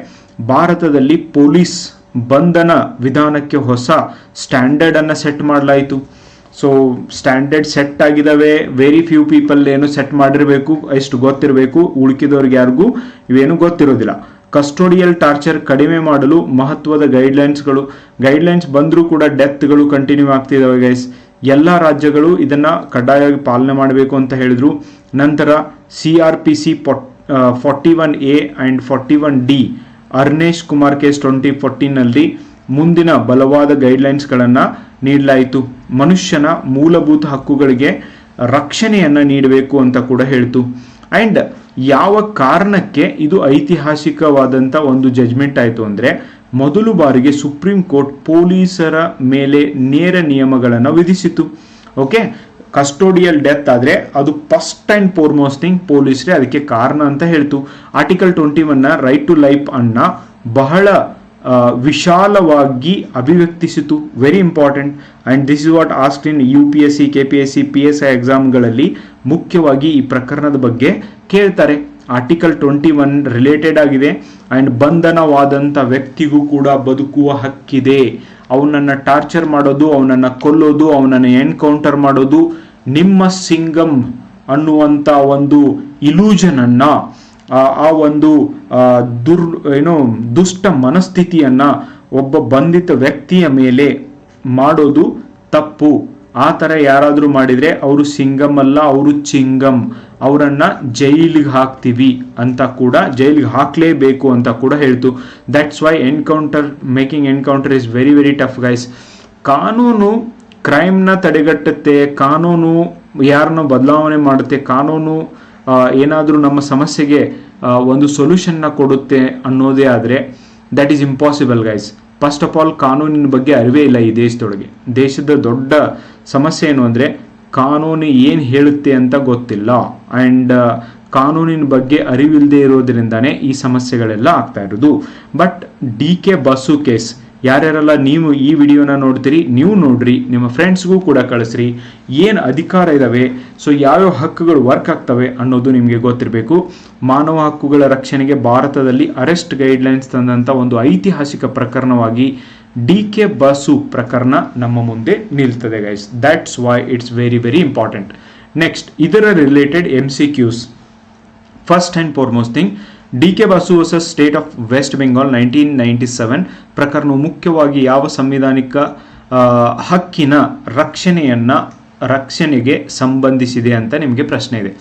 ಭಾರತದಲ್ಲಿ ಪೊಲೀಸ್ ಬಂಧನ ವಿಧಾನಕ್ಕೆ ಹೊಸ ಸ್ಟ್ಯಾಂಡರ್ಡನ್ನು ಸೆಟ್ ಮಾಡಲಾಯಿತು. ಸೊ ಸ್ಟ್ಯಾಂಡರ್ಡ್ ಸೆಟ್ ಆಗಿದಾವೆ. ವೆರಿ ಫ್ಯೂ ಪೀಪಲ್ ಏನು ಸೆಟ್ ಮಾಡಿರಬೇಕು ಎಷ್ಟು ಗೊತ್ತಿರಬೇಕು, ಉಳ್ಕಿದವ್ರಿಗೆ ಯಾರಿಗೂ ಇವೇನು ಗೊತ್ತಿರೋದಿಲ್ಲ. ಕಸ್ಟೋಡಿಯಲ್ ಟಾರ್ಚರ್ ಕಡಿಮೆ ಮಾಡಲು ಮಹತ್ವದ ಗೈಡ್ಲೈನ್ಸ್ಗಳು ಗೈಡ್ಲೈನ್ಸ್ ಬಂದರೂ ಕೂಡ ಡೆತ್ಗಳು ಕಂಟಿನ್ಯೂ ಆಗ್ತಿದ್ದಾವೆ ಗೈಸ್ ಎಲ್ಲ ರಾಜ್ಯಗಳು ಇದನ್ನ ಕಡ್ಡಾಯವಾಗಿ ಪಾಲನೆ ಮಾಡಬೇಕು ಅಂತ ಹೇಳಿದ್ರು. ನಂತರ C R P C forty one A and forty one D Arnesh Kumar case twenty ಫೋರ್ಟೀನಲ್ಲಿ ಮುಂದಿನ ಬಲವಾದ ಗೈಡ್ಲೈನ್ಸ್ಗಳನ್ನು ನೀಡಲಾಯಿತು. ಮನುಷ್ಯನ ಮೂಲಭೂತ ಹಕ್ಕುಗಳಿಗೆ ರಕ್ಷಣೆಯನ್ನು ನೀಡಬೇಕು ಅಂತ ಕೂಡ ಹೇಳ್ತು. ಆ್ಯಂಡ್ ಯಾವ ಕಾರಣಕ್ಕೆ ಇದು ಐತಿಹಾಸಿಕವಾದಂಥ ಒಂದು ಜಜ್ಮೆಂಟ್ ಆಯಿತು ಅಂದರೆ, ಮೊದಲು ಬಾರಿಗೆ ಸುಪ್ರೀಂ ಕೋರ್ಟ್ ಪೊಲೀಸರ ಮೇಲೆ ನೇರ ನಿಯಮಗಳನ್ನು ವಿಧಿಸಿತು. ಓಕೆ ಕಸ್ಟೋಡಿಯಲ್ ಡೆತ್ ಆದರೆ ಅದು ಫಸ್ಟ್ ಆ್ಯಂಡ್ ಫೋರ್ಮೋಸ್ಟ್ ಥಿಂಗ್ ಪೊಲೀಸರೇ ಅದಕ್ಕೆ ಕಾರಣ ಅಂತ ಹೇಳ್ತು. ಆರ್ಟಿಕಲ್ ಟ್ವೆಂಟಿ ಒನ್ನ ರೈಟ್ ಟು ಲೈಫ್ ಅನ್ನ ಬಹಳ ವಿಶಾಲವಾಗಿ ಅಭಿವ್ಯಕ್ತಿಸಿತು. Very important and this is what asked in U P S C K P S C P S I ಎಕ್ಸಾಮ್ಗಳಲ್ಲಿ ಮುಖ್ಯವಾಗಿ ಈ ಪ್ರಕರಣದ ಬಗ್ಗೆ ಕೇಳ್ತಾರೆ. ಆರ್ಟಿಕಲ್ ಟ್ವೆಂಟಿ ಒನ್ ರಿಲೇಟೆಡ್ ಆಗಿದೆ. ಆ್ಯಂಡ್ ಬಂಧನವಾದಂಥ ವ್ಯಕ್ತಿಗೂ ಕೂಡ ಬದುಕುವ ಹಕ್ಕಿದೆ. ಅವನನ್ನು ಟಾರ್ಚರ್ ಮಾಡೋದು, ಅವನನ್ನು ಕೊಲ್ಲೋದು, ಅವನನ್ನು ಎನ್ಕೌಂಟರ್ ಮಾಡೋದು ನಿಮ್ಮ ಸಿಂಗಮ್ ಅನ್ನುವಂಥ ಒಂದು ಇಲೂಜನನ್ನು ಆ ಒಂದು ದುರ್, ಏನು, ದುಷ್ಟ ಮನಸ್ಥಿತಿಯನ್ನ ಒಬ್ಬ ಬಂಧಿತ ವ್ಯಕ್ತಿಯ ಮೇಲೆ ಮಾಡೋದು ತಪ್ಪು. ಆ ಥರ ಯಾರಾದರೂ ಮಾಡಿದರೆ ಅವರು ಸಿಂಗಮ್ ಅಲ್ಲ, ಅವರು ಚಿಂಗಮ್. ಅವರನ್ನ ಜೈಲಿಗೆ ಹಾಕ್ತೀವಿ ಅಂತ ಕೂಡ, ಜೈಲಿಗೆ ಹಾಕಲೇಬೇಕು ಅಂತ ಕೂಡ ಹೇಳ್ತು. That's why encounter making encounter is very very tough guys ಕಾನೂನು ಕ್ರೈಮ್ನ ತಡೆಗಟ್ಟುತ್ತೆ, ಕಾನೂನು ಯಾರನ್ನ ಬದಲಾವಣೆ ಮಾಡುತ್ತೆ, ಕಾನೂನು ಏನಾದರೂ ನಮ್ಮ ಸಮಸ್ಯೆಗೆ ಒಂದು ಸೊಲ್ಯೂಷನ್ನ ಕೊಡುತ್ತೆ ಅನ್ನೋದೇ ಆದರೆ that is impossible guys first of all ಕಾನೂನಿನ ಬಗ್ಗೆ ಅರಿವೇ ಇಲ್ಲ ಈ ದೇಶದೊಳಗೆ. ದೇಶದ ದೊಡ್ಡ ಸಮಸ್ಯೆ ಏನು ಅಂದರೆ ಕಾನೂನು ಏನು ಹೇಳುತ್ತೆ ಅಂತ ಗೊತ್ತಿಲ್ಲ. ಆ್ಯಂಡ್ ಕಾನೂನಿನ ಬಗ್ಗೆ ಅರಿವಿಲ್ಲದೆ ಇರೋದ್ರಿಂದಾನೇ ಈ ಸಮಸ್ಯೆಗಳೆಲ್ಲ ಆಗ್ತಾ ಇರೋದು. But D K Basu case ಯಾರ್ಯಾರೆಲ್ಲ ನೀವು ಈ ವಿಡಿಯೋನ ನೋಡ್ತೀರಿ, ನೀವು ನೋಡ್ರಿ, ನಿಮ್ಮ ಫ್ರೆಂಡ್ಸ್ಗೂ ಕೂಡ ಕಳಿಸ್ರಿ. ಏನು ಅಧಿಕಾರ ಇದಾವೆ ಸೊ ಯಾವ್ಯಾವ ಹಕ್ಕುಗಳು ವರ್ಕ್ ಆಗ್ತವೆ ಅನ್ನೋದು ನಿಮಗೆ ಗೊತ್ತಿರಬೇಕು. ಮಾನವ ಹಕ್ಕುಗಳ ರಕ್ಷಣೆಗೆ ಭಾರತದಲ್ಲಿ ಅರೆಸ್ಟ್ ಗೈಡ್ಲೈನ್ಸ್ ತಂದಂಥ ಒಂದು ಐತಿಹಾಸಿಕ ಪ್ರಕರಣವಾಗಿ ಡಿ ಕೆ ಬಾಸು ಪ್ರಕರಣ ನಮ್ಮ ಮುಂದೆ ನಿಲ್ತದೆ guys that's why it's very very important next ಇದರ related M C Qs first and foremost thing D K Basu versus state of West Bengal nineteen ninety seven ಪ್ರಕರಣವು ಮುಖ್ಯವಾಗಿ ಯಾವ ಸಂವಿಧಾನಿಕ ಹಕ್ಕಿನ ರಕ್ಷಣೆಯನ್ನ ರಕ್ಷಣೆಗೆ ಸಂಬಂಧಿಸಿದೆ ಅಂತ ನಿಮಗೆ ಪ್ರಶ್ನೆ ಇದೆ.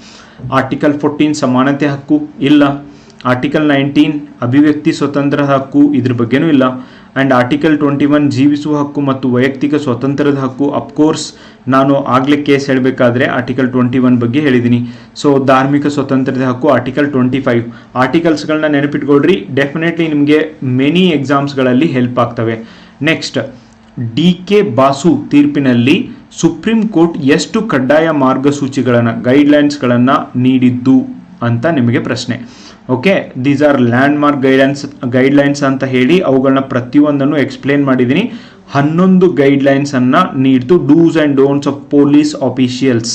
ಆರ್ಟಿಕಲ್ ಫೋರ್ಟೀನ್ ಸಮಾನತೆ ಹಕ್ಕು ಇಲ್ಲ. ಆರ್ಟಿಕಲ್ ನೈನ್ಟೀನ್ ಅಭಿವ್ಯಕ್ತಿ ಸ್ವತಂತ್ರ ಹಕ್ಕು ಇದ್ರ ಬಗ್ಗೆನೂ ಇಲ್ಲ. ಆ್ಯಂಡ್ ಆರ್ಟಿಕಲ್ ಟ್ವೆಂಟಿ ಒನ್ ಜೀವಿಸುವ ಹಕ್ಕು ಮತ್ತು ವೈಯಕ್ತಿಕ ಸ್ವಾತಂತ್ರ್ಯದ ಹಕ್ಕು. ಅಫ್ಕೋರ್ಸ್ ನಾನು ಆಗಲೇ ಕೇಸ್ ಹೇಳಬೇಕಾದ್ರೆ ಆರ್ಟಿಕಲ್ ಟ್ವೆಂಟಿ ಒನ್ ಬಗ್ಗೆ ಹೇಳಿದ್ದೀನಿ. ಸೊ ಧಾರ್ಮಿಕ ಸ್ವಾತಂತ್ರ್ಯದ ಹಕ್ಕು ಆರ್ಟಿಕಲ್ ಟ್ವೆಂಟಿ ಫೈವ್ ಆರ್ಟಿಕಲ್ಸ್ಗಳನ್ನ ನೆನಪಿಟ್ಕೊಳ್ರಿ. ಡೆಫಿನೆಟ್ಲಿ ನಿಮಗೆ ಮೆನಿ ಎಕ್ಸಾಮ್ಸ್ಗಳಲ್ಲಿ ಹೆಲ್ಪ್ ಆಗ್ತವೆ. ನೆಕ್ಸ್ಟ್ ಡಿ ಕೆ ಬಾಸು ತೀರ್ಪಿನಲ್ಲಿ ಸುಪ್ರೀಂ ಕೋರ್ಟ್ ಎಷ್ಟು ಕಡ್ಡಾಯ ಮಾರ್ಗಸೂಚಿಗಳನ್ನು ಗೈಡ್ಲೈನ್ಸ್ಗಳನ್ನು ನೀಡಿದ್ದು? ಅಂತ ನಿಮಗೆ ಪ್ರಶ್ನೆ. Okay these are landmark guidance guidelines ಅಂತ ಹೇಳಿ ಅವುಗಳನ್ನ ಪ್ರತಿಯೊಂದನ್ನು ಎಕ್ಸ್ಪ್ಲೇನ್ ಮಾಡಿದ್ದೀನಿ ಹನ್ನೊಂದು ಗೈಡ್ಲೈನ್ಸ್ ಅನ್ನ ನೀಡ್ತು do's and don'ts of police officials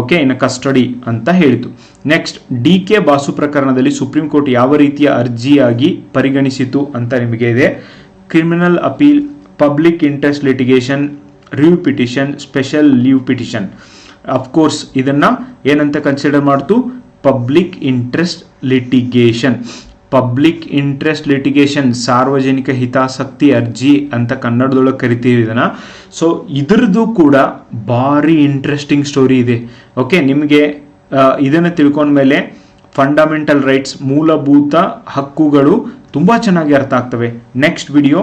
okay in custody ಅಂತ ಹೇಳಿತು ನೆಕ್ಸ್ಟ್ ಡಿ ಕೆ ಬಾಸು ಪ್ರಕರಣದಲ್ಲಿ ಸುಪ್ರೀಂ ಕೋರ್ಟ್ ಯಾವ ರೀತಿಯ ಅರ್ಜಿಯಾಗಿ ಪರಿಗಣಿಸಿತು ಅಂತ ನಿಮಗೆ ಇದೆ. Criminal appeal public interest litigation review petition special leave petition of course ಇದನ್ನ ಏನಂತ ಕನ್ಸಿಡರ್ ಮಾಡ್ತು? Public interest litigation public interest litigation ಸಾರ್ವಜನಿಕ ಹಿತಾಸಕ್ತಿ ಅರ್ಜಿ ಅಂತ ಕನ್ನಡದೊಳಗೆ ಕರಿತೀವಿ ಇದನ್ನು. ಸೊ ಇದ್ರದ್ದು ಕೂಡ ಭಾರಿ ಇಂಟ್ರೆಸ್ಟಿಂಗ್ ಸ್ಟೋರಿ ಇದೆ. ಓಕೆ ನಿಮಗೆ ಇದನ್ನು ತಿಳ್ಕೊಂಡ್ಮೇಲೆ ಫಂಡಮೆಂಟಲ್ ರೈಟ್ಸ್ ಮೂಲಭೂತ ಹಕ್ಕುಗಳು ತುಂಬ ಚೆನ್ನಾಗಿ ಅರ್ಥ ಆಗ್ತವೆ. ನೆಕ್ಸ್ಟ್ ವಿಡಿಯೋ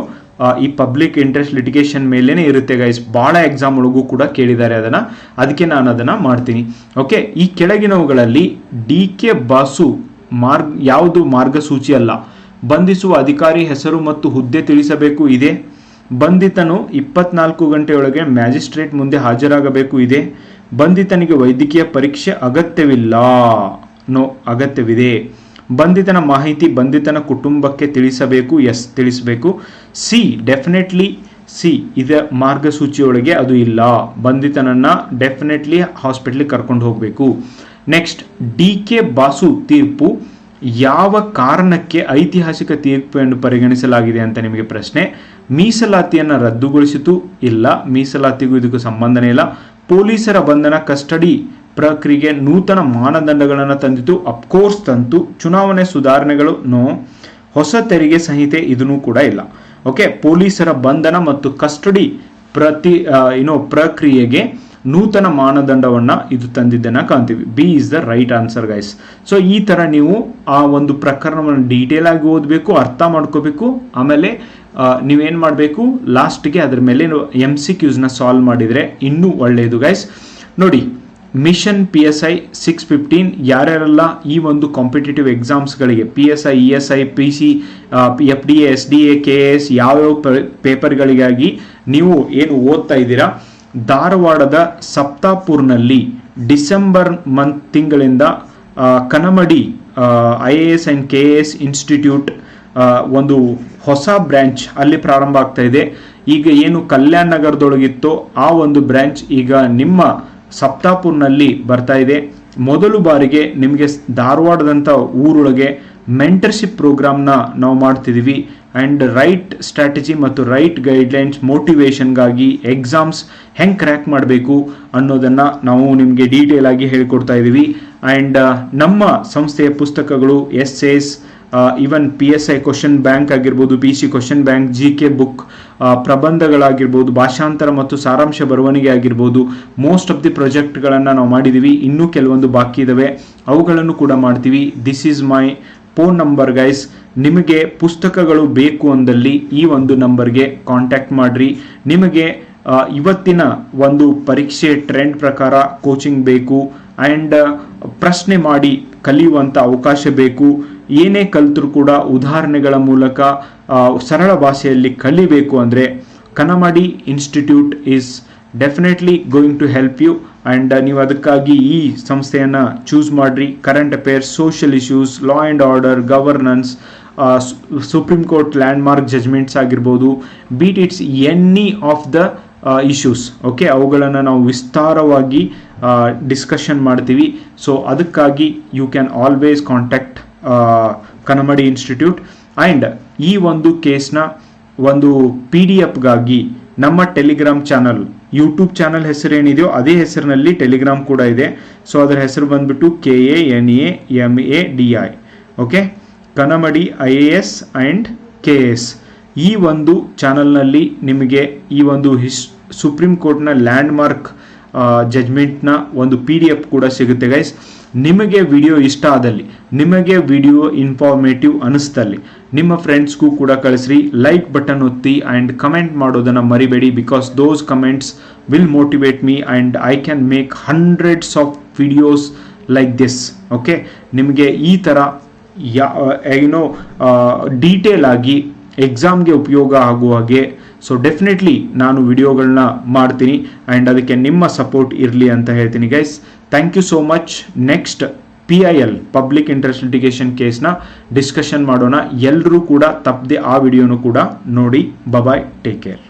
ಈ ಪಬ್ಲಿಕ್ ಇಂಟ್ರೆಸ್ಟ್ ಲಿಟಿಗೇಷನ್ ಮೇಲೇನೆ ಇರುತ್ತೆ ಗೈಸ್ ಭಾಳ ಎಕ್ಸಾಮ್ ಒಳಗೂ ಕೂಡ ಕೇಳಿದ್ದಾರೆ ಅದನ್ನ. ಅದಕ್ಕೆ ನಾನು ಅದನ್ನ ಮಾಡ್ತೀನಿ. ಓಕೆ ಈ ಕೆಳಗಿನವುಗಳಲ್ಲಿ ಡಿ ಕೆ ಬಾಸು ಮಾರ್ಗ, ಯಾವುದು ಮಾರ್ಗಸೂಚಿ ಅಲ್ಲ. ಬಂಧಿಸುವ ಅಧಿಕಾರಿ ಹೆಸರು ಮತ್ತು ಹುದ್ದೆ ತಿಳಿಸಬೇಕು ಇದೆ. ಬಂಧಿತನು ಇಪ್ಪತ್ನಾಲ್ಕು ಗಂಟೆಯೊಳಗೆ ಮ್ಯಾಜಿಸ್ಟ್ರೇಟ್ ಮುಂದೆ ಹಾಜರಾಗಬೇಕು ಇದೆ. ಬಂಧಿತನಿಗೆ ವೈದ್ಯಕೀಯ ಪರೀಕ್ಷೆ ಅಗತ್ಯವಿಲ್ಲ. ನೋ, ಅಗತ್ಯವಿದೆ. ಬಂಧಿತನ ಮಾಹಿತಿ ಬಂಧಿತನ ಕುಟುಂಬಕ್ಕೆ ತಿಳಿಸಬೇಕು, ಎಸ್, ತಿಳಿಸಬೇಕು. ಸಿ ಡೆಫಿನೆಟ್ಲಿ ಸಿ ಇದ ಮಾರ್ಗಸೂಚಿಯೊಳಗೆ ಅದು ಇಲ್ಲ. ಬಂಧಿತನನ್ನ ಡೆಫಿನೆಟ್ಲಿ ಹಾಸ್ಪಿಟ್ಲಿಗೆ ಕರ್ಕೊಂಡು ಹೋಗಬೇಕು. ನೆಕ್ಸ್ಟ್ ಡಿ ಕೆ ಬಾಸು ತೀರ್ಪು ಯಾವ ಕಾರಣಕ್ಕೆ ಐತಿಹಾಸಿಕ ತೀರ್ಪು ಎಂದು ಪರಿಗಣಿಸಲಾಗಿದೆ ಅಂತ ನಿಮಗೆ ಪ್ರಶ್ನೆ. ಮೀಸಲಾತಿಯನ್ನು ರದ್ದುಗೊಳಿಸಿತು? ಇಲ್ಲ. ಮೀಸಲಾತಿಗೂ ಇದಕ್ಕೂ ಸಂಬಂಧನೇ ಇಲ್ಲ. ಪೊಲೀಸರ ಬಂಧನ, ಕಸ್ಟಡಿ ಪ್ರಕ್ರಿಯೆಗೆ ನೂತನ ಮಾನದಂಡಗಳನ್ನು ತಂದಿತು. ಅಫ್ಕೋರ್ಸ್ ತಂತು. ಚುನಾವಣೆ ಸುಧಾರಣೆಗಳು ನೋ ಹೊಸ ತೆರಿಗೆ ಸಂಹಿತೆ ಇದನ್ನು ಕೂಡ ಇಲ್ಲ. ಓಕೆ ಪೊಲೀಸರ ಬಂಧನ ಮತ್ತು ಕಸ್ಟಡಿ ಪ್ರತಿ ಏನೋ ಪ್ರಕ್ರಿಯೆಗೆ ನೂತನ ಮಾನದಂಡವನ್ನ ಇದು ತಂದಿದ್ದನ್ನ ಕಾಣ್ತೀವಿ. B is the right answer guys so ಈ ತರ ನೀವು ಆ ಒಂದು ಪ್ರಕರಣವನ್ನು ಡೀಟೇಲ್ ಆಗಿ ಓದಬೇಕು, ಅರ್ಥ ಮಾಡ್ಕೋಬೇಕು. ಆಮೇಲೆ ನೀವೇನ್ ಮಾಡಬೇಕು? ಲಾಸ್ಟ್ಗೆ ಅದ್ರ ಮೇಲೆ ಎಂ ಸಿ ಕ್ಯೂಸ್ನ ಸಾಲ್ವ್ ಮಾಡಿದ್ರೆ ಇನ್ನೂ ಒಳ್ಳೆಯದು ಗೈಸ್ ನೋಡಿ mission P S I six fifteen ಯಾರ್ಯಾರೆಲ್ಲ ಈ ಒಂದು competitive ಎಕ್ಸಾಮ್ಸ್ಗಳಿಗೆ P S I E S I P C F D S D A K S ಯಾವ್ಯಾವ ಪೇಪರ್ಗಳಿಗಾಗಿ ನೀವು ಏನು ಓದ್ತಾ ಇದ್ದೀರಾ, ಧಾರವಾಡದ ಸಪ್ತಾಪುರ್ನಲ್ಲಿ ಡಿಸೆಂಬರ್ ಮಂತ್ ತಿಂಗಳಿಂದ Kanamadi I A S and K A S institute ಒಂದು ಹೊಸ ಬ್ರ್ಯಾಂಚ್ ಅಲ್ಲಿ ಪ್ರಾರಂಭ ಆಗ್ತಾ ಇದೆ. ಈಗ ಏನು ಕಲ್ಯಾಣ ನಗರದೊಳಗಿತ್ತೋ ಆ ಒಂದು ಬ್ರ್ಯಾಂಚ್ ಈಗ ನಿಮ್ಮ ಸಪ್ತಾಪುರ್ನಲ್ಲಿ ಬರ್ತಾ ಇದೆ. ಮೊದಲು ಬಾರಿಗೆ ನಿಮಗೆ ಧಾರವಾಡದಂಥ ಊರೊಳಗೆ ಮೆಂಟರ್ಶಿಪ್ ಪ್ರೋಗ್ರಾಮ್ನ ನಾವು ಮಾಡ್ತಿದ್ದೀವಿ ಆ್ಯಂಡ್ ರೈಟ್ ಸ್ಟ್ರಾಟಜಿ ಮತ್ತು ರೈಟ್ ಗೈಡ್ಲೈನ್ಸ್ ಮೋಟಿವೇಶನ್ಗಾಗಿ ಎಕ್ಸಾಮ್ಸ್ ಹೆಂಗೆ ಕ್ರ್ಯಾಕ್ ಮಾಡಬೇಕು ಅನ್ನೋದನ್ನು ನಾವು ನಿಮಗೆ ಡೀಟೇಲ್ ಆಗಿ ಹೇಳ್ಕೊಡ್ತಾ ಇದ್ದೀವಿ ಆ್ಯಂಡ್ ನಮ್ಮ ಸಂಸ್ಥೆಯ ಪುಸ್ತಕಗಳು S S even P S I question bank ಆಗಿರ್ಬೋದು P C question bank G K book ಪ್ರಬಂಧಗಳಾಗಿರ್ಬೋದು, ಭಾಷಾಂತರ ಮತ್ತು ಸಾರಾಂಶ ಬರವಣಿಗೆ ಆಗಿರ್ಬೋದು ಮೋಸ್ಟ್ ಆಫ್ ದಿ ಪ್ರಾಜೆಕ್ಟ್ಗಳನ್ನು ನಾವು ಮಾಡಿದ್ದೀವಿ ಇನ್ನೂ ಕೆಲವೊಂದು ಬಾಕಿ ಇದಾವೆ. ಅವುಗಳನ್ನು ಕೂಡ ಮಾಡ್ತೀವಿ. This is my phone number guys ನಿಮಗೆ ಪುಸ್ತಕಗಳು ಬೇಕು ಅಂದಲ್ಲಿ ಈ ಒಂದು ನಂಬರ್ಗೆ ಕಾಂಟ್ಯಾಕ್ಟ್ ಮಾಡಿರಿ. ನಿಮಗೆ ಇವತ್ತಿನ ಒಂದು ಪರೀಕ್ಷೆ ಟ್ರೆಂಡ್ ಪ್ರಕಾರ ಕೋಚಿಂಗ್ ಬೇಕು ಆ್ಯಂಡ್ ಪ್ರಶ್ನೆ ಮಾಡಿ ಕಲಿಯುವಂಥ ಅವಕಾಶ ಬೇಕು. ಏನೇ ಕಲಿತರೂ ಕೂಡ ಉದಾಹರಣೆಗಳ ಮೂಲಕ ಸರಳ ಭಾಷೆಯಲ್ಲಿ ಕಲಿಬೇಕು ಅಂದರೆ Kanamadi institute is definitely going to help you and ನೀವು ಅದಕ್ಕಾಗಿ ಈ ಸಂಸ್ಥೆಯನ್ನು ಚೂಸ್ ಮಾಡಿರಿ. Current affairs social issues law and order governance supreme court landmark judgements ಆಗಿರ್ಬೋದು be it it's any of the issues okay ಅವುಗಳನ್ನು ನಾವು ವಿಸ್ತಾರವಾಗಿ ಡಿಸ್ಕಷನ್ ಮಾಡ್ತೀವಿ. ಸೊ ಅದಕ್ಕಾಗಿ you can always contact Kanamadi institute and ಈ ಒಂದು ಕೇಸ್ನ ಒಂದು ಪಿ ಡಿ ಎಫ್ಗಾಗಿ ನಮ್ಮ ಟೆಲಿಗ್ರಾಮ್ ಚಾನಲ್ ಯೂಟ್ಯೂಬ್ ಚಾನಲ್ ಹೆಸರು ಏನಿದೆಯೋ ಅದೇ ಹೆಸರಿನಲ್ಲಿ ಟೆಲಿಗ್ರಾಮ್ ಕೂಡ ಇದೆ. ಸೊ ಅದರ ಹೆಸರು ಬಂದ್ಬಿಟ್ಟು K A N A M A D I okay Kanamadi I A S and K S ಈ ಒಂದು ಚಾನಲ್ನಲ್ಲಿ ನಿಮಗೆ ಈ ಒಂದು ಹಿಸ್ ಸುಪ್ರೀಂ ಕೋರ್ಟ್ನ ಲ್ಯಾಂಡ್ಮಾರ್ಕ್ ಜಜ್ಮೆಂಟ್ನ ಒಂದು ಪಿ ಡಿ ಎಫ್ ಕೂಡ ಸಿಗುತ್ತೆ ಗೈಸ್ ನಿಮಗೆ ವಿಡಿಯೋ ಇಷ್ಟ ಆದಲ್ಲಿ, ನಿಮಗೆ ವಿಡಿಯೋ ಇನ್ಫಾರ್ಮೇಟಿವ್ ಅನಿಸ್ತಲ್ಲಿ ನಿಮ್ಮ ಫ್ರೆಂಡ್ಸ್ಗೂ ಕೂಡ ಕಳಿಸ್ರಿ. ಲೈಕ್ ಬಟನ್ ಒತ್ತಿ ಆ್ಯಂಡ್ ಕಮೆಂಟ್ ಮಾಡೋದನ್ನು ಮರಿಬೇಡಿ because those comments will motivate me and I can make hundreds of videos like this okay ನಿಮಗೆ ಈ ಥರ ಯಾ ಏನೋ ಡೀಟೇಲ್ ಆಗಿ ಎಕ್ಸಾಮ್ಗೆ ಉಪಯೋಗ ಆಗುವ ಹಾಗೆ ಸೊ ಡೆಫಿನೆಟ್ಲಿ ನಾನು ವಿಡಿಯೋಗಳನ್ನ ಮಾಡ್ತೀನಿ ಆ್ಯಂಡ್ ಅದಕ್ಕೆ ನಿಮ್ಮ ಸಪೋರ್ಟ್ ಇರಲಿ ಅಂತ ಹೇಳ್ತೀನಿ guys thank you so much next P I L public interest litigation ಕೇಸ್ನ ಡಿಸ್ಕಷನ್ ಮಾಡೋಣ. ಎಲ್ಲರೂ ಕೂಡ ತಪ್ಪದೆ ಆ ವಿಡಿಯೋನು ಕೂಡ ನೋಡಿ. Bye-bye take care